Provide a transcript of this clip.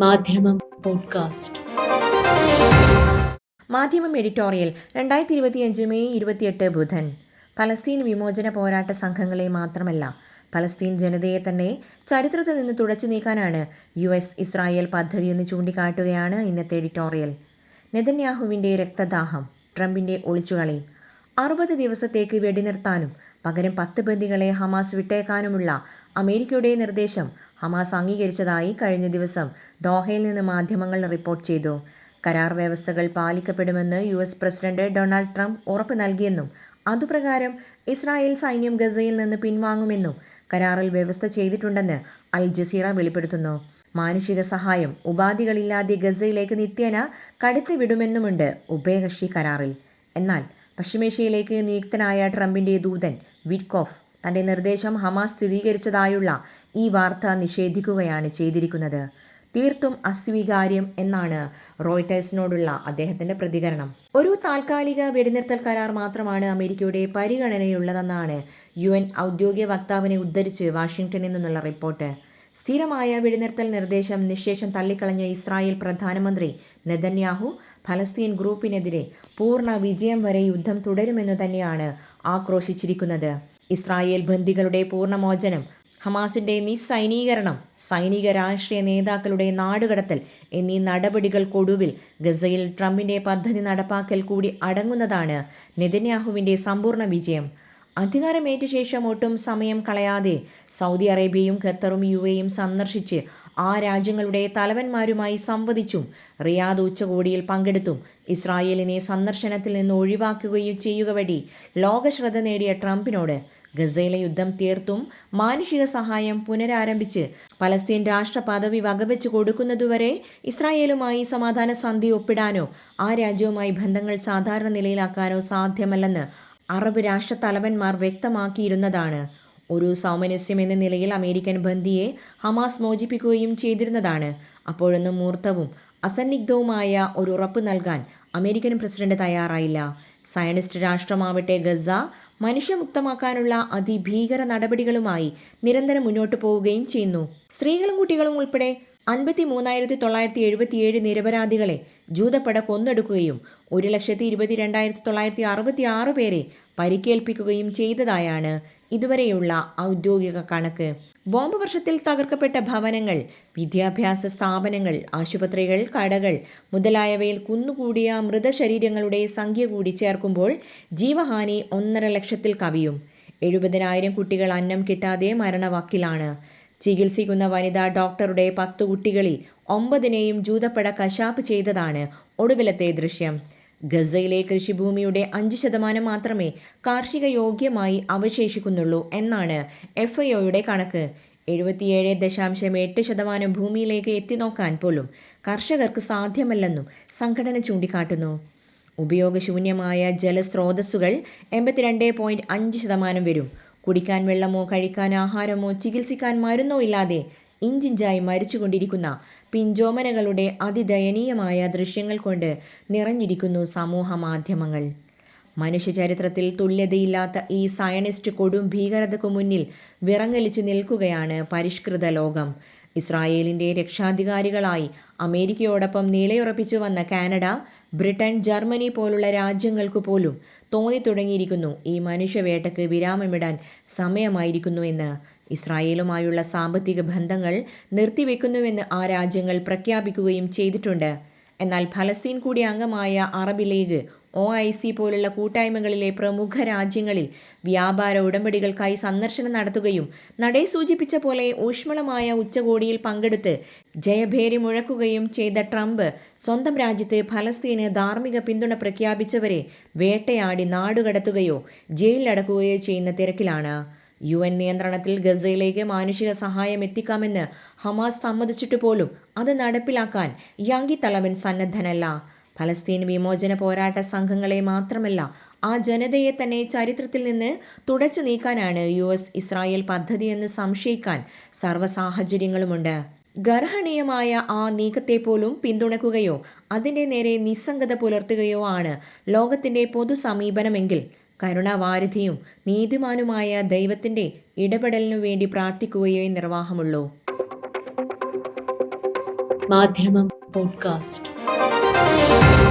മാധ്യമം പോഡ്കാസ്റ്റ്. മാധ്യമം എഡിറ്റോറിയൽ രണ്ടായിരത്തി ഇരുപത്തിയഞ്ച് മെയ് ഇരുപത്തിയെട്ട് ബുധൻ. പലസ്തീൻ വിമോചന പോരാട്ട സംഘങ്ങളെ മാത്രമല്ല പലസ്തീൻ ജനതയെ തന്നെ ചരിത്രത്തിൽ നിന്ന് തുടച്ചു നീക്കാനാണ് യു എസ് ഇസ്രായേൽ പദ്ധതി എന്ന് ചൂണ്ടിക്കാട്ടുകയാണ് ഇന്നത്തെ എഡിറ്റോറിയൽ. നെതന്യാഹുവിന്റെ രക്തദാഹം ട്രംപിന്റെ ഒളിച്ചുകളി. അറുപത് ദിവസത്തേക്ക് വെടിനിർത്താനും പകരം പത്ത് ബന്ദികളെ ഹമാസ് വിട്ടേക്കാനുമുള്ള അമേരിക്കയുടെ നിർദ്ദേശം ഹമാസ് അംഗീകരിച്ചതായി കഴിഞ്ഞ ദിവസം ദോഹയിൽ നിന്ന് മാധ്യമങ്ങൾ റിപ്പോർട്ട് ചെയ്തു. കരാർ വ്യവസ്ഥകൾ പാലിക്കപ്പെടുമെന്ന് U S president Donald Trump ഉറപ്പ് നൽകിയെന്നും അതുപ്രകാരം ഇസ്രായേൽ സൈന്യം ഗസയിൽ നിന്ന് പിൻവാങ്ങുമെന്നും കരാറിൽ വ്യവസ്ഥ ചെയ്തിട്ടുണ്ടെന്ന് അൽ ജസീറ വെളിപ്പെടുത്തുന്നു. മാനുഷിക സഹായം ഉപാധികളില്ലാതെ ഗസയിലേക്ക് നിത്യേന കടത്തിവിടുമെന്നുമുണ്ട് ഉഭയകക്ഷി കരാറിൽ. എന്നാൽ പശ്ചിമേഷ്യയിലേക്ക് നിയുക്തനായ ട്രംപിന്റെ ദൂതൻ വിറ്റ്കോഫ് തന്റെ നിർദ്ദേശം ഹമാസ് സ്ഥിരീകരിച്ചതായുള്ള ഈ വാർത്ത നിഷേധിക്കുകയാണ് ചെയ്തിരിക്കുന്നത്. തീർത്തും അസ്വീകാര്യം എന്നാണ് റോയിട്ടേഴ്സിനോടുള്ള അദ്ദേഹത്തിന്റെ പ്രതികരണം. ഒരു താൽക്കാലിക വെടിനിർത്തൽ കരാർ മാത്രമാണ് അമേരിക്കയുടെ പരിഗണനയുള്ളതെന്നാണ് യു എൻ ഔദ്യോഗിക വക്താവിനെ ഉദ്ധരിച്ച് വാഷിംഗ്ടണിൽ നിന്നുള്ള റിപ്പോർട്ട്. സ്ഥിരമായ വെടിനിർത്തൽ നിർദ്ദേശം നിശേഷം തള്ളിക്കളഞ്ഞ ഇസ്രായേൽ പ്രധാനമന്ത്രി നെതന്യാഹു ഫലസ്തീൻ ഗ്രൂപ്പിനെതിരെ പൂർണ വിജയം വരെ യുദ്ധം തുടരുമെന്ന് തന്നെയാണ് ആക്രോശിച്ചിരിക്കുന്നത്. ഇസ്രായേൽ ബന്ദികളുടെ പൂർണമോചനം ഹമാസിന്റെ നിസ്സൈനീകരണം സൈനിക രാഷ്ട്രീയ നേതാക്കളുടെ നാടുകടത്തൽ എന്നീ നടപടികൾക്കൊടുവിൽ ഗസയിൽ ട്രംപിന്റെ പദ്ധതി നടപ്പാക്കൽ കൂടി അടങ്ങുന്നതാണ് നെതന്യാഹുവിന്റെ സമ്പൂർണ വിജയം. അധികാരമേറ്റ ശേഷം ഒട്ടും സമയം കളയാതെ സൗദി അറേബ്യയും ഖത്തറും യു എയും സന്ദർശിച്ച് ആ രാജ്യങ്ങളുടെ തലവന്മാരുമായി സംവദിച്ചും റിയാദ് ഉച്ചകോടിയിൽ പങ്കെടുത്തും ഇസ്രായേലിനെ സന്ദർശനത്തിൽ നിന്ന് ഒഴിവാക്കുകയും ചെയ്യുക വഴി ലോകശ്രദ്ധ നേടിയ ട്രംപിനോട് ഗസയിലെ യുദ്ധം തീർത്തും മാനുഷിക സഹായം പുനരാരംഭിച്ച് പലസ്തീൻ രാഷ്ട്ര പദവി വകവെച്ച് കൊടുക്കുന്നതുവരെ ഇസ്രായേലുമായി സമാധാന സന്ധി ഒപ്പിടാനോ ആ രാജ്യവുമായി ബന്ധങ്ങൾ സാധാരണ നിലയിലാക്കാനോ സാധ്യമല്ലെന്ന് അറബ് രാഷ്ട്ര തലവന്മാർ വ്യക്തമാക്കിയിരുന്നതാണ്. ഒരു സൗമനസ്യം എന്ന നിലയിൽ അമേരിക്കൻ ബന്ദിയെ ഹമാസ് മോചിപ്പിക്കുകയും ചെയ്തിരുന്നതാണ്. അപ്പോഴൊന്നും മൂർത്തവും അസന്നിഗ്ധവുമായ ഒരു ഉറപ്പ് നൽകാൻ അമേരിക്കൻ പ്രസിഡന്റ് തയ്യാറായില്ല. സയനിസ്റ്റ് രാഷ്ട്രമാവട്ടെ ഗസ മനുഷ്യമുക്തമാക്കാനുള്ള അതിഭീകര നടപടികളുമായി നിരന്തരം മുന്നോട്ടു പോവുകയും ചെയ്യുന്നു. സ്ത്രീകളും കുട്ടികളും ഉൾപ്പെടെ അൻപത്തി മൂന്നായിരത്തി തൊള്ളായിരത്തി എഴുപത്തിയേഴ് നിരപരാധികളെ ജൂതപ്പട കൊന്നെടുക്കുകയും ഒരു ലക്ഷത്തി ഇരുപത്തി രണ്ടായിരത്തി തൊള്ളായിരത്തി അറുപത്തി ആറ് പേരെ പരിക്കേൽപ്പിക്കുകയും ചെയ്തതായാണ് ഇതുവരെയുള്ള ഔദ്യോഗിക കണക്ക്. ബോംബ് വർഷത്തിൽ തകർക്കപ്പെട്ട ഭവനങ്ങൾ വിദ്യാഭ്യാസ സ്ഥാപനങ്ങൾ ആശുപത്രികൾ കടകൾ മുതലായവയിൽ കുന്നുകൂടിയ മൃതശരീരങ്ങളുടെ സംഖ്യ കൂടി ചേർക്കുമ്പോൾ ജീവഹാനി ഒന്നര ലക്ഷത്തിൽ കവിയും. എഴുപതിനായിരം കുട്ടികൾ അന്നം കിട്ടാതെ മരണവക്കിലാണ്. ചികിത്സിക്കുന്ന വനിതാ ഡോക്ടറുടെ പത്തു കുട്ടികളിൽ ഒമ്പതിനെയും ജൂതപ്പട കശാപ്പ് ചെയ്തതാണ് ഒടുവിലത്തെ ദൃശ്യം. ഗസയിലെ കൃഷിഭൂമിയുടെ അഞ്ച് ശതമാനം മാത്രമേ കാർഷിക യോഗ്യമായി അവശേഷിക്കുന്നുള്ളൂ എന്നാണ് എഫ് ഐ ഒയുടെ കണക്ക്. എഴുപത്തിയേഴ് ദശാംശം എട്ട് ശതമാനം ഭൂമിയിലേക്ക് എത്തിനോക്കാൻ പോലും കർഷകർക്ക് സാധ്യമല്ലെന്നും സംഘടന ചൂണ്ടിക്കാട്ടുന്നു. ഉപയോഗശൂന്യമായ ജലസ്രോതസ്സുകൾ എൺപത്തിരണ്ട് പോയിന്റ് അഞ്ച് ശതമാനം വരും. കുടിക്കാൻ വെള്ളമോ കഴിക്കാൻ ആഹാരമോ ചികിത്സിക്കാൻ മരുന്നോ ഇല്ലാതെ ഇഞ്ചിഞ്ചായി മരിച്ചുകൊണ്ടിരിക്കുന്ന പിഞ്ചോമനകളുടെ അതിദയനീയമായ ദൃശ്യങ്ങൾ കൊണ്ട് നിറഞ്ഞിരിക്കുന്നു സമൂഹ മാധ്യമങ്ങൾ. മനുഷ്യചരിത്രത്തിൽ തുല്യതയില്ലാത്ത ഈ സയനിസ്റ്റ് കൊടും ഭീകരതയ്ക്കു മുന്നിൽ വിറങ്ങലിച്ചു നിൽക്കുകയാണ് പരിഷ്കൃത ലോകം. ഇസ്രായേലിന്റെ രക്ഷാധികാരികളായി അമേരിക്കയോടൊപ്പം നിലയുറപ്പിച്ചു വന്ന കാനഡ ബ്രിട്ടൻ ജർമ്മനി പോലുള്ള രാജ്യങ്ങൾക്കു പോലും തോന്നിത്തുടങ്ങിയിരിക്കുന്നു. ഈ മനുഷ്യവേട്ടയ്ക്ക് വിരാമമിടാൻ സമയമായിരിക്കുന്നുവെന്ന് ഇസ്രായേലുമായുള്ള സാമ്പത്തിക ബന്ധങ്ങൾ നിർത്തിവെക്കുന്നുവെന്ന് ആ രാജ്യങ്ങൾ പ്രഖ്യാപിക്കുകയും ചെയ്തിട്ടുണ്ട്. എന്നാൽ ഫലസ്തീൻ കൂടി അംഗമായ Arab league O I C പോലുള്ള കൂട്ടായ്മകളിലെ പ്രമുഖ രാജ്യങ്ങളിൽ വ്യാപാര ഉടമ്പടികൾക്കായി സന്ദർശനം നടത്തുകയും നടേ സൂചിപ്പിച്ച പോലെ ഊഷ്മളമായ ഉച്ചകോടിയിൽ പങ്കെടുത്ത് ജയഭേരി മുഴക്കുകയും ചെയ്ത ട്രംപ് സ്വന്തം രാജ്യത്ത് ഫലസ്തീന് ധാർമ്മിക പിന്തുണ പ്രഖ്യാപിച്ചവരെ വേട്ടയാടി നാടുകടത്തുകയോ ജയിലിലടക്കുകയോ ചെയ്യുന്ന തിരക്കിലാണ്. യു എൻ നിയന്ത്രണത്തിൽ ഗസയിലേക്ക് മാനുഷിക സഹായം എത്തിക്കാമെന്ന് ഹമാസ് സമ്മതിച്ചിട്ട് പോലും അത് നടപ്പിലാക്കാൻ യാങ്കി തലവൻ സന്നദ്ധനല്ല. ഫലസ്തീൻ വിമോചന പോരാട്ട സംഘങ്ങളെ മാത്രമല്ല ആ ജനതയെ തന്നെ ചരിത്രത്തിൽ നിന്ന് തുടച്ചു നീക്കാനാണ് യു എസ് ഇസ്രായേൽ പദ്ധതിയെന്ന് സംശയിക്കാൻ സർവസാഹചര്യങ്ങളുമുണ്ട്. ഗർഹണീയമായ ആ നീക്കത്തെ പോലും പിന്തുണക്കുകയോ അതിന്റെ നേരെ നിസ്സംഗത പുലർത്തുകയോ ആണ് ലോകത്തിന്റെ പൊതു സമീപനമെങ്കിൽ കരുണാവാരിധിയും നീതിമാനുമായ ദൈവത്തിന്റെ ഇടപെടലിനു വേണ്ടി പ്രാർത്ഥിക്കുകയേ നിർവാഹമുള്ളൂ. മാധ്യമം പോഡ്കാസ്റ്റ്. Música